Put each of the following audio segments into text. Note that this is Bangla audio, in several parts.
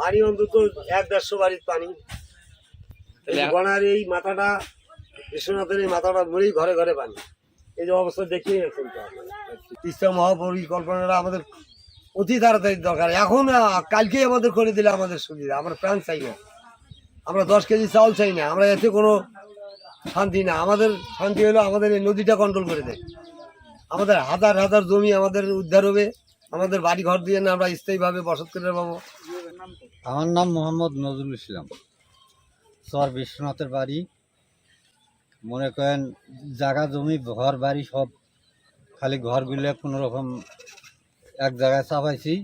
পানি অন্তত এক দেড়শো বাড়ির পানি। এই যে এই মাথাটা বিশ্বনাথের এই মাথাটা মরেই ঘরে ঘরে পানি। এই যে অবস্থা দেখিয়ে চলতে হবে তিস্তা মহাপরিকল্পনাটা আমাদের অতি তাড়াতাড়ি দরকার। এখন কালকেই আমাদের করে দিলে আমাদের সুবিধা। আমরা প্রাণ চাই না। আমরা দশ কেজি চাউল চাই না। আমরা এতে কোনো শান্তি না। আমাদের শান্তি হলো আমাদের এই নদীটা কন্ট্রোল করে দেয়। আমাদের হাজার হাজার জমি আমাদের উদ্ধার হবে। আমাদের বাড়ি ঘর দিয়ে না আমরা স্থায়ীভাবে বসত করে পাবো। আমার নাম মোহাম্মদ নজরুল ইসলাম। চর বিশ্বনাথের বাড়ি। মনে করেন জায়গা, জমি, ঘর, বাড়ি সব খালি ঘরগুলো কোনো রকম এক জায়গায় চাপাইছি।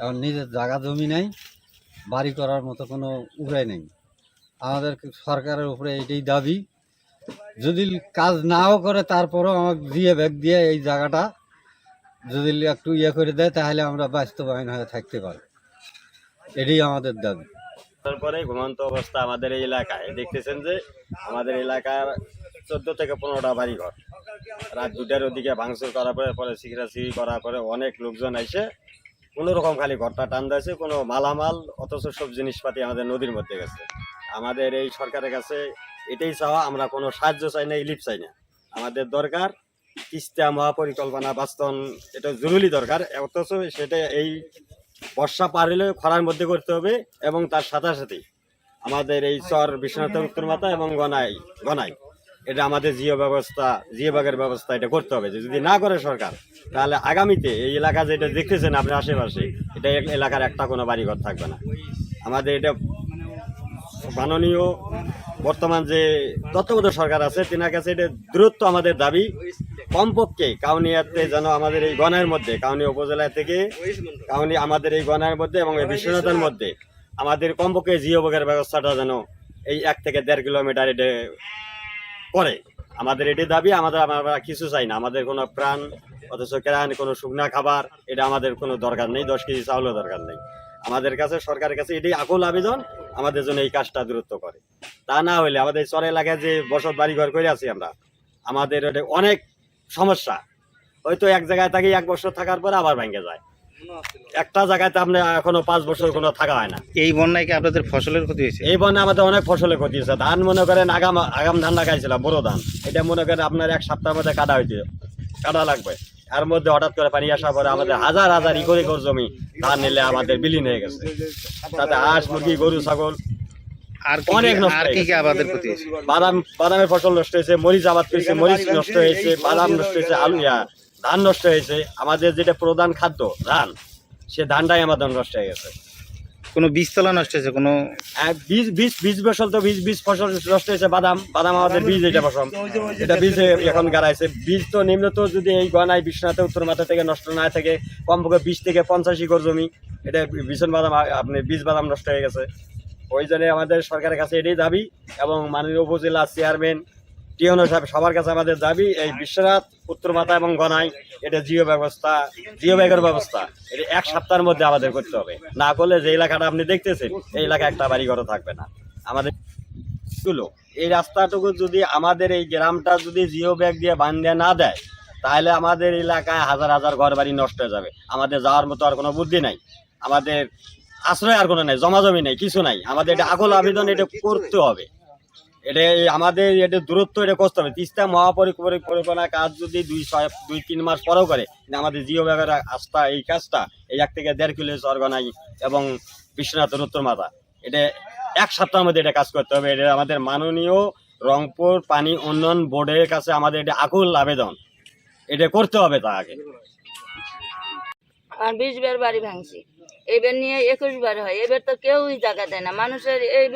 এখন নিজের জায়গা, জমি নেই, বাড়ি করার মতো কোনো উপায় নেই। আমাদের সরকারের উপরে এইটাই দাবি। যদি কাজ নাও করে তারপরেও আমাকে দিয়ে ব্যাগ দিয়ে এই জায়গাটা যদি একটু ইয়ে করে দেয়, তাহলে আমরা বাস্তবায়ন হয়ে থাকতে পারি এটাই আমাদের দাবি। তারপরে ঘুমন্ত অবস্থা আমাদের এই এলাকায়। দেখতেছেন যে আমাদের এলাকার চোদ্দ থেকে পনেরোটা বাড়ি ঘর রাত দুটার ওদিকে ভাঙচুর করার পরে পরে সিগড়াসিগি করার পরে অনেক লোকজন এসে কোনো রকম খালি ঘরটা টান দিয়েছে, কোনো মালামাল অথচ সব জিনিসপাতি আমাদের নদীর মধ্যে গেছে। আমাদের এই সরকারের কাছে এটাই চাওয়া, আমরা কোনো সাহায্য চাই না, ইলিপ চাই না। আমাদের দরকার তিস্তা মহাপরিকল্পনা বাস্তবায়ন, এটা জরুরি দরকার। অথচ সেটা এই বর্ষা পার হলে খরার মধ্যে করতে হবে এবং তার সাথে সাথে আমাদের এই চর বিশ্বনাথ উত্তর মাথা এবং গনাই গনাই। এটা আমাদের জিও ব্যবস্থা, জিও বাগের ব্যবস্থা এটা করতে হবে। যদি না করে সরকার, তাহলে আগামীতে এই এলাকা যেটা দেখতেছেন আপনি আশেপাশে, এটা এলাকার একটা কোনো বাড়িঘর থাকবে না। আমাদের এটা মাননীয় বর্তমান যে তত্ত্বাবধায়ক সরকার আছে, তেনার কাছে এটা দূরত্ব আমাদের দাবি। কমপক্ষে কাউনিয়াতে যেন আমাদের এই গণের মধ্যে কাউনিয়া উপজেলা থেকে কাউনি আমাদের এই গণের মধ্যে এবং এই বিশ্বনাথের মধ্যে, আমাদের কমপক্ষে জিও বগের ব্যবস্থাটা যেন এই এক থেকে দেড় কিলোমিটার এটা করে। আমাদের এটি দাবি, আমাদের আমরা কিছু চাই না। আমাদের কোনো প্রাণ, অথচ কেরান কোনো শুকনা খাবার, এটা আমাদের কোনো দরকার নেই। দশ কেজি চাউলও দরকার নেই। আমাদের কাছে, সরকারের কাছে এটি আকুল আবেদন। আমাদের জন্য এই কাজটা দূরত্ব করে। তা না হলে আমাদের চর এলাকায় যে বসত বাড়ি ঘর করে আছি আমরা আমাদের ওটা অনেক সমস্যা। হয়তো এক জায়গায় থাকি এক বছর থাকার পরে আবার ভেঙে যায়। একটা জায়গাতে আপনি এখনও পাঁচ বছর কোনো থাকা হয় না। এই বন্যায় কি আপনাদের ফসলের ক্ষতি হয়েছে? এই বন্যা আমাদের অনেক ফসলের ক্ষতি হয়েছে। ধান মনে করেন আগাম আগাম ধান লাগাইছিলাম বড় ধান। এটা মনে করেন আপনার এক সপ্তাহের মধ্যে কাটা হইতে কাটা লাগবে। এর মধ্যে হঠাৎ করে পানি আসার পরে আমাদের হাজার হাজার ইকর ইকর জমি ধান নিলে আমাদের বিলীন হয়ে গেছে। তাতে হাঁস মুরগি গরু ছাগল অনেক নষ্ট বাদাম বাদামের ফসল নষ্ট হয়েছে মরিচ আবাদ করেছে মরিচ নষ্ট হয়েছে বাদাম নষ্ট হয়েছে আলু ধান নষ্ট হয়েছে। আমাদের যেটা প্রধান খাদ্য ধান সে ধানটাই আমাদের নষ্ট হয়ে গেছে। কোনো বীজতলা নষ্ট হয়েছে কোনো বীজ বীজ বীজ ফসল তো বীজ বীজ ফসল নষ্ট হয়েছে, বাদাম বাদাম আমাদের বীজ এটা ফসল। এটা বীজ এখন গাড়াইছে। বীজ তো নিম্ন তো যদি এই গনায় বিশ্বনাথে উত্তর মাথা থেকে, নষ্ট না থাকে, কমপক্ষে বিশ থেকে পঞ্চাশ একর জমি, এটা ভীষণ বাদাম আপনি বীজ বাদাম নষ্ট হয়ে গেছে। ওই জন্য আমাদের সরকারের কাছে এটাই দাবি এবং মাননীয় উপজেলা চেয়ারম্যান টিওনো সাহেব সবার কাছে আমাদের দাবি, এই বিশ্বনাথ মাথা এবং গনাই, এটা জিও ব্যবস্থা, জিও ব্যাগের ব্যবস্থা। এটা এক সপ্তাহের মধ্যে আমাদের করতে হবে। না করলে যে এলাকাটা আপনি দেখতেছেন, এই এলাকায় একটা বাড়ি ঘরও থাকবে না। আমাদেরগুলো এই রাস্তাটুকু যদি আমাদের এই গ্রামটা যদি জিও ব্যাগ দিয়ে বান্ধে না দেয়, তাহলে আমাদের এলাকায় হাজার হাজার ঘর বাড়ি নষ্ট হয়ে যাবে। আমাদের যাওয়ার মতো আর কোনো বুদ্ধি নাই। আমাদের আশ্রয় আর কোনো নাই, জমা জমি নেই, কিছু নাই। আমাদের এটা আকল আবেদন, এটা করতে হবে। এটা আমাদের এটা দূরত্ব, এটা করতে হবে। তিস্তা মহাপরিকল্পনা কাজ যদি দুই ছয় দুই তিন মাস পরেও করে কিন্তু আমাদের জিও ব্যাগের আস্থা, এই কাজটা, এই এক থেকে দেড় কিলো স্বর্গনাই এবং বিশ্বনাথ উত্তর মাথা। এটা এক সপ্তাহের মধ্যে এটা কাজ করতে হবে। এটা আমাদের মাননীয় রংপুর পানি উন্নয়ন বোর্ডের কাছে আমাদের এটা আকুল আবেদন। এটা করতে হবে তা আগে। আর বিশ বার বাড়ি ভাঙছি। এবার নিয়ে একুশ বার হয়। এবার তো কেউই জায়গা দেয় না। মানুষের এই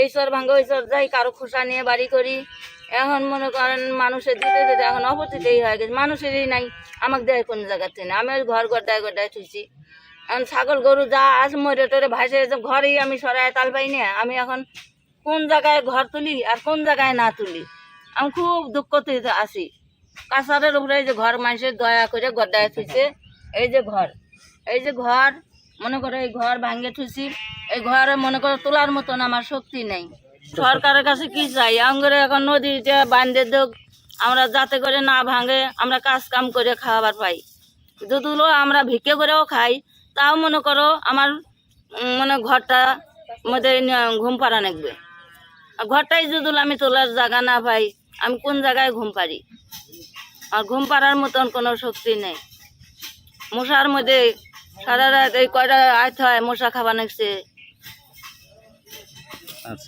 এই ভাঙ্গা ওই সর যাই, কারও খোসা নিয়ে বাড়ি করি। এখন মনে করেন মানুষের দিতে দিতে এখন অপতিতেই হয়ে গেছে। মানুষেরই নাই, আমাকে দেয় কোন জায়গাতে না? আমি ওই ঘর গড্ডায় গড্ডায় থুইছি। এখন ছাগল গরু যা আজ মরে টরে ভাসে ঘরেই আমি সরাই তাল পাই না। আমি এখন কোন জায়গায় ঘর তুলি আর কোন জায়গায় না তুলি? আমি খুব দুঃখতে আসি কাঁচারের উপরে এই যে ঘর, মানুষের দয়া করে গড্ডায় থুইছে। এই যে ঘর, এই যে ঘর মনে করো এই ঘর ভাঙ্গে ঠুসি এই ঘরে মনে করো তোলার মতন আমার শক্তি নেই। সরকারের কাছে কি চাই? আঙ্গুরে এখন নদীতে বান্ধে দেখ আমরা যাতে করে না ভাঙে, আমরা কাজ কাম করে খাবার পাই। দুধগুলো আমরা ভিক্ষে করেও খাই, তাও মনে করো আমার মানে ঘরটা মধ্যে ঘুম পাড়া আর ঘরটাই যদি আমি তোলার জায়গা না পাই, আমি কোন জায়গায় ঘুম পারি আর ঘুম পাড়ার মতন কোনো শক্তি নেই। মশার মধ্যে সারা রাত এই কয়টা আইতে হয় মশা খাবার নেছে